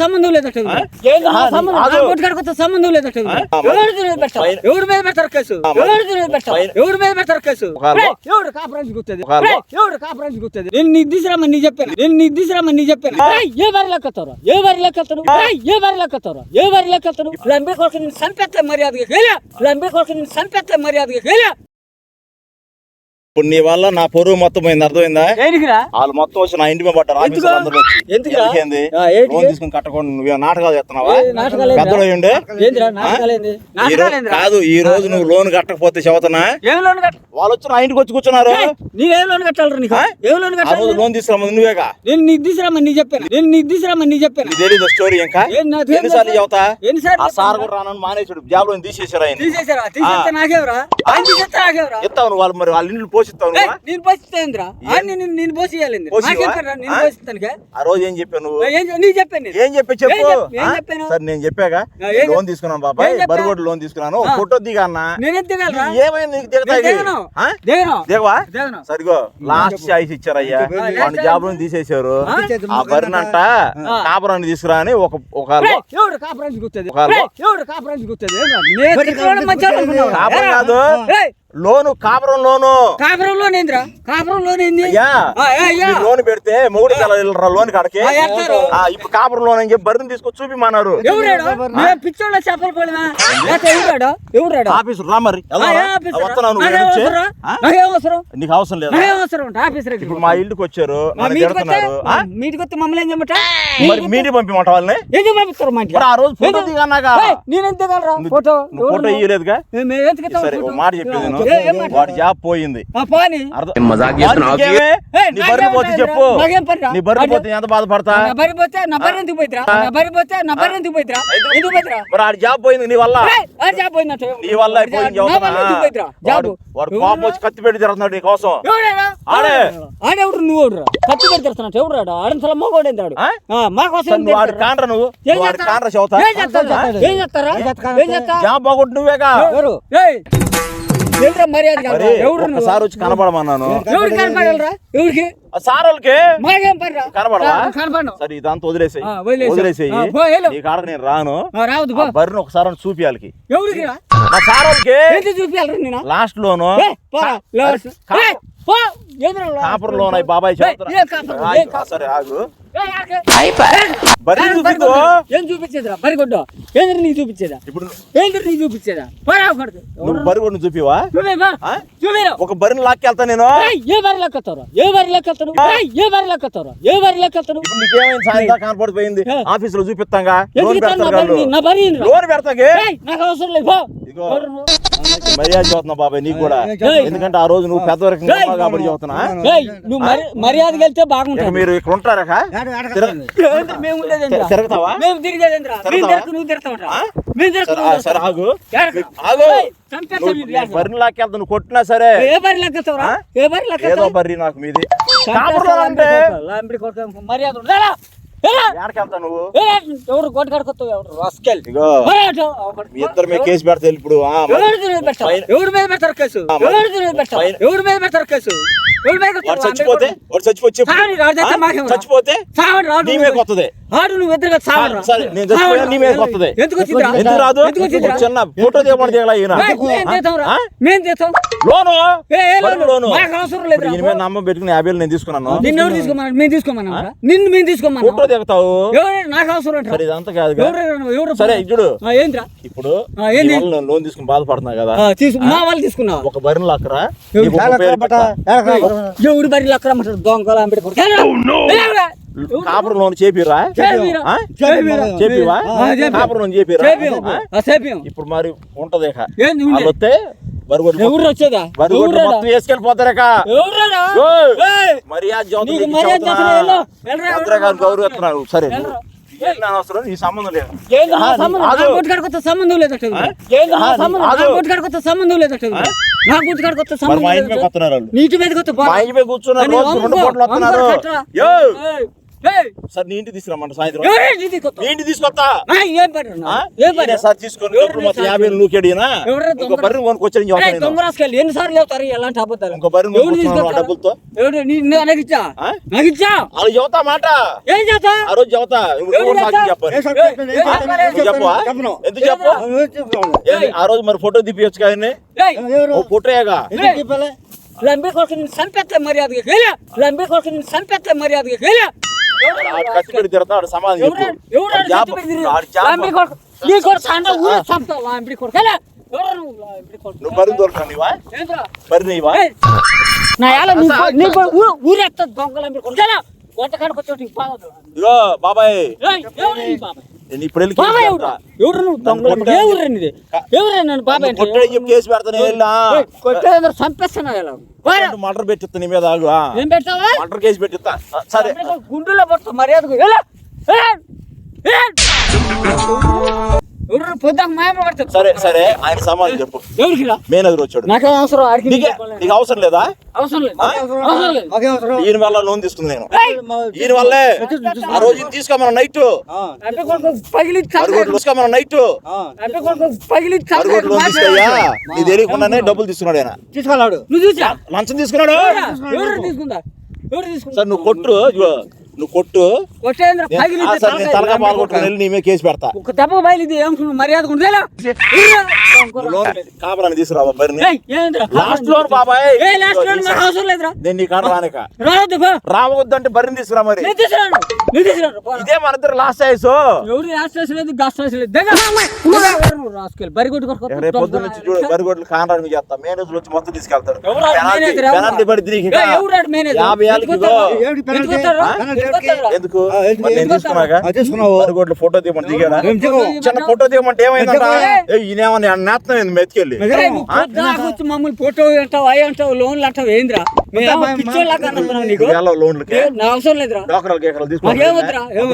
సంబంధం? లేదట సంబంధం? లేదట ఎవరి మీద పెడతారు? కేసు? ఎవరి మీద పెడతారు కేసు? ఎవడు కాపురానికి గుర్తుంది ఎవడు కాపురానికి గుర్తుంది నేను నీకు తీసుకురామని నీ చెప్పాను. నేను నీకు తీసుకురామని నీ చెప్పాను. ఏ బారి లెక్కతారు ఏ బారి లెక్కతారు ఏ బారి లెక్కతారు ఏ బారి లెక్కతారు లంబే కోసం సంపెత్తే మర్యాదగా లంబే కోసం సంపెత్తే మర్యాదగా ఇప్పుడు నీ వల్ల నా పొరుగు మొత్తం పోయింది అర్థమైందా? వాళ్ళు మొత్తం వచ్చి నా ఇంటి మీద పడ్డారు? ఎందుకేంది? లోన్ తీసుకుని కట్టకుండా నువ్వు నాటకాలు చేస్తున్నావా? పెద్దలు నాటకాలేందిరా. కాదు ఈ రోజు నువ్వు లోన్ కట్టకపోతే చెబుతున్నా? లోన్ వాళ్ళు వచ్చి నా ఇంటికి వచ్చి కూర్చున్నారు. నీవేం లోన్ లోన్ కట్టాలి? లోన్ తీసుకురామని నువ్వేగా? నేను నీకు తీసుకురామని నీ చెప్పాను. నేను నీకు తీసుకురామని నీ చెప్పాను. తెలియదు స్టోరీ ఇంకా. ఎన్నిసార్లు చెబుతా? ఎన్నిసార్లు సార్ కూడా రానని మానేసాడు జాబ్లో తీసేసారు ఆయన. తీసేసారా తీసేస్తే నాకేవరా? ఆయన తీసేస్తే నాకేవరా? ఇస్తావు నువ్వు వాళ్ళు మరి వాళ్ళ ఇంట్లో పోషిస్తావు? నేను నేను నేను నేను ఆ? పోషిస్తానుగా? ఆ రోజు ఏం చెప్పావు నువ్వు? ఏం చె- నీకు చెప్పాను నేను. ఏం చెప్పి? చెప్పు? సరే నేను చెప్పాగా? లోన్ తీసుకున్నాను బాబాయ్? బరుగోడు లోన్ తీసుకున్నాను. ఫోటో దిగా అన్న. నేనేం దిగలరా? ఏమైంది? నీకు దిగవా? సరిగో లాస్ట్ చాయిస్ ఇచ్చారయ్యా. ఆ, వాడిని జాబ్లో తీసేశారు. ఆ? బరినంట కాపురాన్ని తీసుకురా అని ఒక ఒక కాపురానికి గుర్తుంది కాపురానికి గుర్తుంది నేను అనుకున్నావా? కాపురం లోను. కాపురం లోను కాపురంలోనేంద్రా కాపురంలోనేంది అయ్యా ఆ, ఏ, అయ్యా. మీరు లోన్ పెడితే మొగుడు లోన్ కాడకి. ఇప్పుడు కాపురం లోన్ అని చెప్పి బరిని తీసుకొచ్చి చూపిమన్నారు పిచ్చోళ్ళ చేపలు పడమా లేకపోతే ఎవరాడు ఎవరాడు ఆఫీసు రా మరి ఆఫీసరా? నువ్వు నాకేం? అవసరం? లేదా? అవసరం ఆఫీసర్ ఇప్పుడు మా ఇల్లుకి వచ్చారు. మీటికి వస్తే మమ్మల్ని ఏం చేయమంట మరి పంపిమంట వాళ్ళని? ఎందుకు పంపిస్తారు మా ఇంటికి? ఆ రోజు ఫోటో ఫోటో ఫోటో ఇయ్యలేదుగా? మాట చెప్పేది మాట? వాడి జాబ్ పోయింది. నీ బర్రె పోతే చెప్పు? నీ బర్రె పోతే ఎంత బాధపడతా? మరి ఆడి జాబ్ పోయింది నీ వల్ల. నీ వల్ల వాడు కోపం వచ్చి కత్తి పెట్టి తిరుగుతున్నాడు నీ కోసం. ఎవడాడా? ఆడే. ఆడెవడు నువ్వు కత్తి పెడతాడు ఎవడాడు ఆడని మగోడేంది ఆడు? ఆ? ఆ, మా కోసం వాడి? కాండ్రా నువ్వు. వాడి? కాండ్రా చెబుతా. ఏం చేస్తారా? ఏం చేస్తా జాబ్ బాగొట్టు నువ్వేగా? మర్యాద వచ్చి కనపడమన్నాను. ఎవరికి కనపడాలరా? ఎవరికి? సార్ వాళ్ళకి మాకేం పనిరా కనపడవా? ఆ, కనపడను. సరే ఇదంతా వదిలేసేయి. వదిలేసేయ్. కాడకు నేను రాను. రావద్దు బర్రెని ఒకసారి ఎవరికి సార్ వాళ్ళకి లాస్ట్ లోను లాస్ట్. కాపురం లోన్ బాబాయ్ ఏయ్, ఏం కాపురం? ఏం చెబుతున్నా కాపురం? సరే ఆగు. బరిగొడ్డు. ఏం చూపించేదిరా? బరిగొడ్డు ఏంటి నీకు చూపించేదా? ఇప్పుడు ఏంటి నీకు చూపించేదా? నువ్వు బర్రె కొడుకు చూపివా? చూపేరు ఒక బర్రెని లాక్కెళ్తా నేను. ఏయ్, ఏ బరి లెక్కతారు ఏ బరి లెక్కతారు ఏ బరి లెక్కతారు ఏ బరి లెక్కతారు నీకేమైంది? సాయంత్రం కనపడిపోయింది. ఆఫీస్లో చూపిస్తాంగా. లోన్. లోన్ పెడతాగే. నాకు అవసరం లేదు మర్యాద చదువుతున్నా బాబాయ్ నీకు కూడా. ఎందుకంటే ఆ రోజు నువ్వు పెద్దవరకు ఏయ్. కాబట్టి చదువుతున్నా నువ్వు మరి మర్యాదకి వెళ్తే బాగుంటుంది. మీరు ఇక్కడ ఉంటారా? తిరగతావా? సరే, ఆగు. ఆగు. బర్రెని లాక్కెళ్తా నువ్వు కొట్టినా సరే. ఏ బరి లెక్కతావురా ఆ? ఏ బరి ఏదో లెక్కతావు బర్రి నాకు మీది. మర్యాద నువ్వు? ఎవరు ఎవరు? ఇద్దరు మీద కేసు పెడతా ఇప్పుడు. ఎవరి మీద పెడతారు పెడతారు కేసు? ఎవరి మీద పెడతారు పైన- ఎవరి మీద పెడతారు కేసు? వాడు పెడతారు? చచ్చిపోతే వాడు రాడు, చస్తే? చచ్చిపోతే నీ. మీద కొత్తదే ఆడు నువ్వు. సరే, నేను నీ మీద కొత్తదే. ఎందుకు వచ్చిందిరా? ఎందుకు రాదు? చిన్న ఫోటో ఈయన. లోను. అవసరం. ఈయన మీద నమ్మ పెట్టుకుని యాభై నేను తీసుకున్నాను. నిన్ను ఎవరు తీసుకోమన్నా మేము తీసుకోమన్నా నిన్ను మేము తీసుకోమన్నా. ఫోటో దిగుతావు. ఎవరు? నాకు అవసరం అంటారా? సరే ఇదంతా కాదు ఎవరు ఎవరు సరే చూడు. ఏంద్రా ఇప్పుడు లోన్ తీసుకుని బాధపడుతున్నా కదా. మా వాళ్ళు తీసుకున్నావా? ఒక బరిని లాక్కరా. ఎవడు బరి లక్కరమ్మంటారు దొంగలు చేపిరా? చేపిరా. ఆ, చేపియం. ఇప్పుడు మరి ఉంటది వస్తే ఎవరు వచ్చేదా? మొత్తం వేసుకెళ్ళిపోతారక. మర్యాద గౌరవిస్తున్నారు సరే. అవసరం? ఈ సంబంధం లేదు. సంబంధం? గుట్టుకాడికొత్త సంబంధం? ఏంది నా? ఆగు. నా గుట్టుకాడికొత్త సంబంధం నీటి కూర్చున్నారు రెండు పూటలు వస్తున్నారు. సార్ నీ ఇంటికి తీసుకురమ్మంట సాయంత్రం? నీ ఇంటికి తీసుకొస్తా ఏం పని సార్ తీసుకొని మొత్తం? యాభై వేలు నూకేడినా ఇంకో దొంగ? బర్రెని కొనుక్కొచ్చి నేను ఏయ్, చెప్తాను నేను. దొంగ రాసుకెళ్ళి ఎన్నిసార్లు చెప్తారు ఎలాంటి అబద్ధాలు ఇంకో తీసుకొస్తారు? డబ్బులతో ఎవరు నీ- నీ- నాకు ఇచ్చా ఆ? నాకు ఇచ్చా వాళ్ళు చెబుతా మాట ఏం చేస్తా ఆ రోజు చెబుతా చెప్పవా చెప్పను. ఎందుకు చెప్పు? ఆ రోజు మరి ఫోటో తీపియొచ్చు కానీ ఫోటోయేగా లంబే కోసం సంపెత్తే మర్యాదగా లంబే కోసం సంపెత్తే మర్యాదగా కత్తి పెట్టి తిడతాడు ఎవరు నువ్వు లంబడి కొడుకు? నువ్వు బరి దొరకా నీవా? ఏంట్రా? బరి నీవా? ఏయ్, నా యాల నీ కొ- నీ కొ- ఊ- ఊరెత్తదు దొంగ లంబడి కొడుకు కేలా వంట కాడికి వచ్చి నీకు బాగోదు ఇగో బాబాయ్ బాబాయ్? నేను ఇప్పుడు వెళ్ళి బాబాయ్ కేసు ఎవరు పెడతా. నువ్వు దొంగ ఎవరే నన్ను బాబాయ్ చెప్పి పెడతాను వెళ్ళా. ఏయ్, కొట్టేందుకు చంపేస్తున్నా ఇలా మటర్ పెట్టిస్తా నీ మీద ఆగు ఆ. ఏం పెడతావా? మటర్ కేసు పెట్టిస్తా. సరే. గుండెలో పడుతుంది మర్యాదకు. సరే సరే ఆయన సమాధానం చెప్పు. ఎవరికి రా? మేనేజర్ వచ్చాడు. నాకేం అవసరం ఆడికి నీకే అవసరం లేదా? అవసరం లేదు. ఈయన వల్ల లోన్ తీసుకుంది నేను! ఈయన వల్లే. ఆ రోజు తీసుకోమన్న నైట్. తీసుకోమన్న నైట్. నీ తెలియకుండానే డబ్బులు తీసుకున్నాడు ఆయన. తీసుకున్నాడు నువ్వు చూసా? లంచం తీసుకున్నాడు? ఎవరా? ఎవరు తీసుకుందా? ఎవరు తీసుకుందా? సార్ నువ్వు కొట్టు నువ్వు కొట్టు. కొట్టేంద్ర నేను- పగిలి ఆ, సార్ నేను తలగా పాల్గొట్టుకుని వెళ్ళి నీ మీద కేసు పెడతా. ఒక దెబ్బ బయలుది ఏం మర్యాద ఉండేలా కాపరాన్ని తీసుకురావా బరిని ఏంద్రా? లాస్ట్ లోన్ బాబాయ్. ఏ లాస్ట్ లోన్ మాకు అవసరం లేదురా. నేను నీ కాడ రానిక రావద్దు పో. రావద్దంటే బరిని తీసుకురా మరి. ఇదే మన ఇద్దరు లాస్ట్ అయ్యేసు ఎవరు రాష్ట్రం లేదు గాస్ట్రేస్ లేదు. రాసుకెళ్ళి. బరి కొట్టుకోరు రేపు పొద్దున్న నుంచి చూడు కానరాని చేస్తా. మేనేజర్ వచ్చి మొత్తం ఆ పెనాల్టీ- ఆడు మేనేజర్? యాభై ఎందుకు నేను తీసుకున్నాక ఫోటో తీయమని దిగాడా? చిన్న ఫోటో తీయమంటే ఏమైందంట? ఈయనేమన్నా నేత్తం ఏంది మెతికెళ్ళి? మమ్మల్ని ఫోటో అంటావు అవి అంటావు లోన్లు అంటావు ఏంద్రా?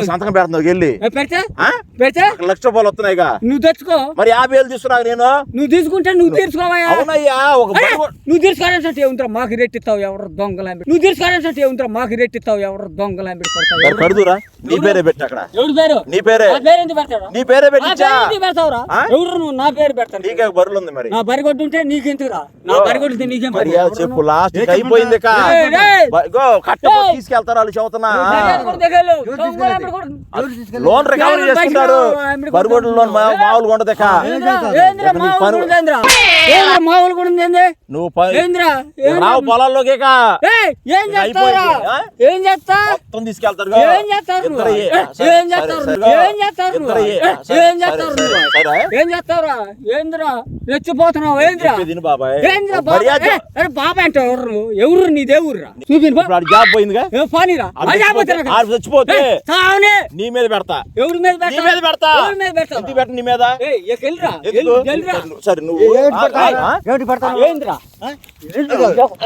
సంతకం పెడుతున్నావు వెళ్ళి. ఏ, పెడితే? ఆ? పెడితే? ఒక లక్ష రూపాయలు వస్తున్నాయిగా. నువ్వు తెచ్చుకో. మరి యాభై వేలు తీసుకున్నాక నేను? నువ్వు తీసుకుంటే నువ్వు తీర్చుకోవయ్యా. అవునయ్యా నువ్వు తీర్చుకోవాలంటే ఏముంటారా మాకు రెట్టిస్తావు ఎవరు దొంగలాంబి నువ్వు తీర్చుకోవాలంటే ఏముంటారా మాకు రెట్టిస్తావు ఎవరు మరి కడుదురా? నీ పేరే పెట్టి అక్కడ. ఎవరి పేరు? నీ పేరే. నా పేరు ఆ? ఎవరు నువ్వు? నా పేరు పెడతాను నీకే బరులు ఉంది మరి నా బరిగొడ్డు ఉంటే నీకెందుకురా నా బరిగొడ్డు ఉంటే నీకేం? మర్యాద చెప్పు లాస్ట్ అయిపోయింది. తీసుకెళ్తారు వాళ్ళు చెబుతున్నా లోన్ రికవరీ చేసుకుంటారు బయటికి రా, ఆమెడ బరుగుడు లోన్ మామూలుగా ఉండదు ఇక. ఏంద్రా? ఏంద్రా ఇక్కడ నీ మామూలు పని- కూడా ఏంద్రా? ఏంద్రా మామూలు కూడా ఉంది ఏంది? నువ్వు? రావు పొలాల్లోకి ఏం ఆ? ఏం చేస్తా తీసుకెళ్తారు ఏం చేస్తారు ఏ- ఏ, సరే, ఏం చేస్తారు. ఏం చేస్తారు? ఏ- చేస్తారు. ఏం ఏంద్రా? రెచ్చిపోతున్నావు ఏంద్రా? బాబాయ్. అంటే ఎవరు? చూపిను జాబ్ పోయిందిగా? పానీరా. చచ్చిపోతే- నీ మీద పెడతా. ఎవరి మీద నీ మీద పెడతా. ఎవరి మీద పెడతా ఎందుకు పెట్ట నీ మీద? సరే నువ్వు ఏమిటి ఆ, పెడతావు? ఆ, ఏమిటి పెడతావు? ఏంద్రా?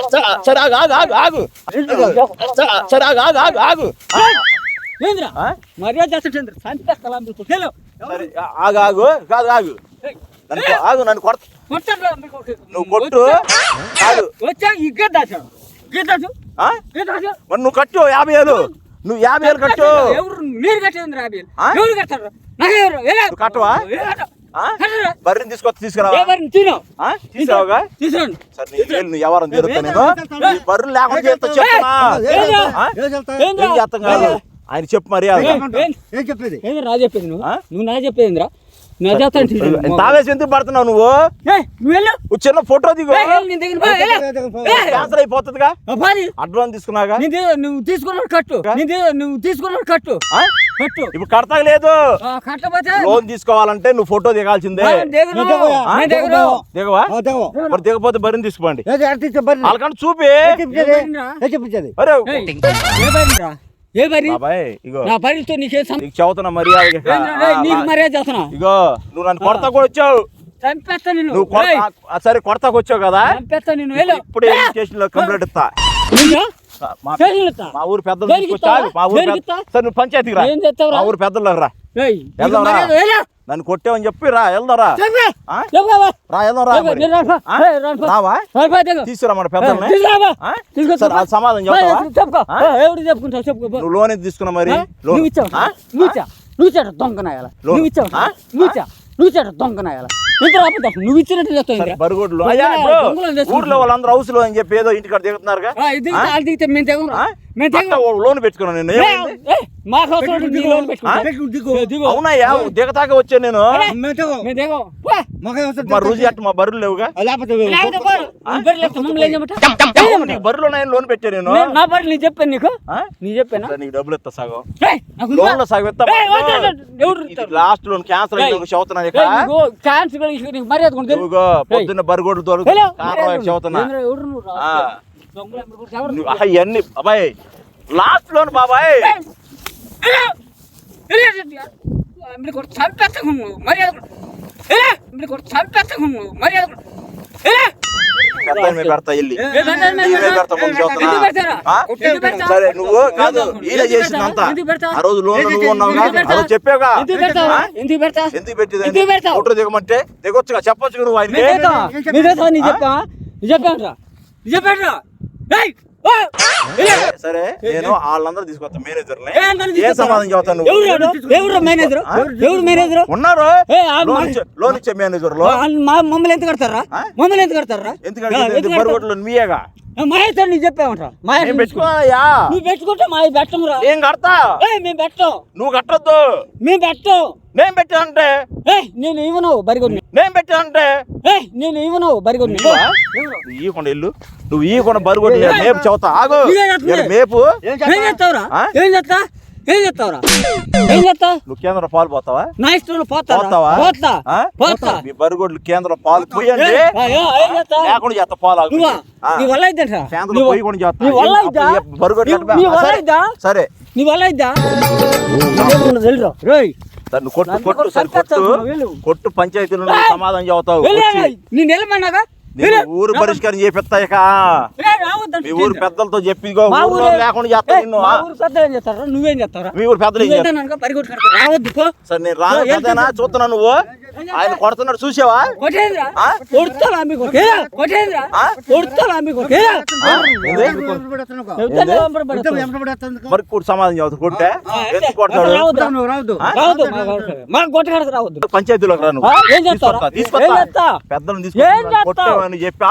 సరే, సరే ఆగు ఆగు ఆగు ఆగు. సరే, సరే ఆగు ఆగు ఆగు ఆగు. ఏంద్రా? ఆ? మర్యాద మీకు హలో. సరే ఆగు ఆగు కాదు ఆగు. నన్ను ఆగు నన్ను కొడత. నువ్వు కొట్టు. వచ్చా? మరి నువ్వు కట్టు యాభై వేలు నువ్వు యాభై వేలు కట్టు. మీరు కట్టేది? ఎవరు కట్టారు కట్టవా? బర్రెని తీసుకొచ్చి? తీసుకురావుగా ఎవరని నేను. బర్రెలు లేకుండా చేస్తా చెప్తున్నా? ఏం చేస్తాం కాదు. ఆయన చెప్పు మర్యాద. ఏం- చెప్పేది? చెప్పేది నువ్వు? నువ్వు నా చెప్పేదిరా నా చేస్తాను తావేసి ఎందుకు పడుతున్నావు నువ్వు? నువ్వు చిన్న ఫోటో దిగు. క్యాన్సర్ అయిపోతుందిగా. అడ్వాన్స్ తీసుకున్నాగా నువ్వు తీసుకున్నాడు కట్టు. నువ్వు తీసుకున్నాడు కట్టు. ఆ? కట్టు. ఇప్పుడు కడతాక లేదు. లోన్ తీసుకోవాలంటే నువ్వు ఫోటో దిగాల్సిందే. దిగవా? మరి దిగపోతే బరిని తీసుకోండి చూపి? ఎవరినిరా? ఏం ఇగో. నా బరితో నీకేం మర్యాద నీకు చేస్తున్నా? ఇగో నువ్వు నన్ను కొడతా కూడా వచ్చావు. చంపేస్తా నిన్ను. నువ్వు కొడతా- రేయ్, ఆ, సరే కొడతాకు వచ్చావు కదా? చంపేస్తా నిన్ను. వెళ్ళు ఇప్పుడే స్టేషన్లో కంప్లైంట్ ఇస్తా? మా- ఊరు పెద్దలు. మా ఊరు? సరే నువ్వు పంచాయతీకి? మా ఊరు రా. నన్ను కొట్టావని చెప్పి రా వెళ్దారా చెప్పు. చెప్పు. రా వెళ్దాం చెప్పు. రావా రాను, దిగు. తీసుకురా మన పెద్దల్ని ఏయ్, తీసుకురాబా. ఆ? తీసుకొచ్చి సరే, చెప్పు. అది సమాధానం ఏయ్, చెప్తావా చెప్పుకో. ఆ? ఏయ్, ఎవరికి చెప్పుకుంటావు చెప్పుకో పో. నువ్వు లోన్ ఎంత తీసుకున్నావు మరి నువ్వు ఇచ్చావు? నువ్వు ఇచ్చా నువ్వు ఇచ్చాడు దొంగనాయాల లోన్. నువ్వు ఇచ్చావు? నువ్వు ఇచ్చా నువ్వు ఇచ్చాడు దొంగనాయాల నువ్వు ఇచ్చినట్టు చేసుకుంటున్నావు. ఊర్లో వాళ్ళందరూ హౌస్లో అని చెప్పి ఏదో ఇంటికాడ దిగుతున్నారుగా ఆ, ఇది దిగితే, అది దిగితే మేము తెగం ఆ? మేము తెగం అట్ట ఓ లోన్ పెట్టుకున్నాను నేను మాకు నీ దిగతాక వచ్చాను నేను. మా రుజు అట్ట మా బర్రెలు లేవుగా. నీ బర్రెలు ఉన్నాయని లోన్ పెట్టాను నేను. నా బర్రెలు నీకు చెప్పాను నీకు? నీ చెప్పానా? నీకు డబ్బులు ఇస్తా సగం. లోన్లో సగం ఇస్తా? లాస్ట్ లోన్ క్యాన్సల్ ఏయ్. అయ్యి చెబుతున్నాను ఇక ఏయ్, నీకు మర్యాద పొద్దున్న మర్యాద చెబుతున్నా. అవన్నీ అబ్బాయి లాస్ట్ లోన్ బాబాయ్. నువ్వు, మర్యాద నువ్వు, మర్యాద పెద్ద పెడతా వెళ్ళి ఏ, పెద్ద మీద నీ మీద పెడతా ముందు పెడతా? సరే నువ్వు కాదు ఈయన చేసిందంతా? ఆ రోజు లోన్ నువ్వు ఉన్నావు? చెప్పావుగా ఎందుకు పెడతా? పెట్టింది? ఫోటో దిగమంటే దిగొచ్చుగా చెప్పొచ్చు నువ్వు నేను ఆయనకి చేద్దాం. నేను చేద్దాం, నీ చెప్పా? సరే నేను వాళ్ళందరూ తీసుకొస్తా మేనేజర్ని ఏ? సమాధానం చెబుతావు నువ్వు? ఎవరు మేనేజర్? ఎవరు మేనేజర్ ఉన్నారు? లోన్ ఇచ్చే మేనేజర్లో మమ్మల్ని ఎంత కడతారా? మమ్మల్ని ఎంత కడతారా? ఎందుకంటే మీయేగా? మహేష్ నీకు చెప్పామంటారా మహేష్ పెట్టుకోయా నువ్వు పెట్టుకుంటే మా పెట్టమురా నేను కడతా. ఏ మేము పెట్టం. నువ్వు కట్టొద్దు. మేము పెట్టం. నేను పెట్టానంటే. ఏ నేను ఇవ్వను బరిగొని నేను పెట్టానంటే. ఏ నేను ఇవ్వను బరిగొని ఈయకుండా ఇల్లు. నువ్వు ఈయకుండా బరుగొడ్లు లేదు. మేపు చెబుతా. ఆగు. మేపు. ఏం చేస్తావురా? ఏం చేస్తా ఏం చేస్తావురా? ఏం చేస్తా నువ్వు కేంద్ర పాలు పోతావా? నా ఇష్టం పోతా పోతావా? పోతా ఆ? పోతా. మీ బరుగొడ్లు కేంద్ర పాలు పోయండి. ఏ, లేకుండా చేస్తా పాలు ఆగు. నువ్వా? ఆ. నీ వల్ల కేంద్రం పోయి కూడా చేస్తా. నీ వల్ల అయిద్దా? అప్పుడు బరుగొడ్లు నీ- వల్ల సరే. అయిద్దా? సరే. నీ వల్ల అయిద్దా? వెళ్ళరా. రోయ్. కొట్టు నన్ను కొట్టు సరే కొట్టు. వెళ్ళు. కొట్టు పంచాయతీలో నువ్వు! సమాధానం చెబుతావు. వచ్చి. నేను ఊరు పరిష్కారం చేపిస్తా ఇక. మీ ఊరు పెద్దలతో చెప్పి ఊరే- లేకుండా చేస్తా నిన్ను. చేస్తారా? నువ్వేం చేస్తారా మీ ఊరు పెద్దలు సరే నేను రాను చూస్తున్నా నువ్వు. ఆయన కొడుతున్నాడు చూసావా. మరి కూడా సమాధానం చెబుతా. కొట్టే? ఎందుకు కొడతాడు? రావద్దు. పంచాయతీలోకి? తీసుకొస్తా? పెద్దలను చెప్పి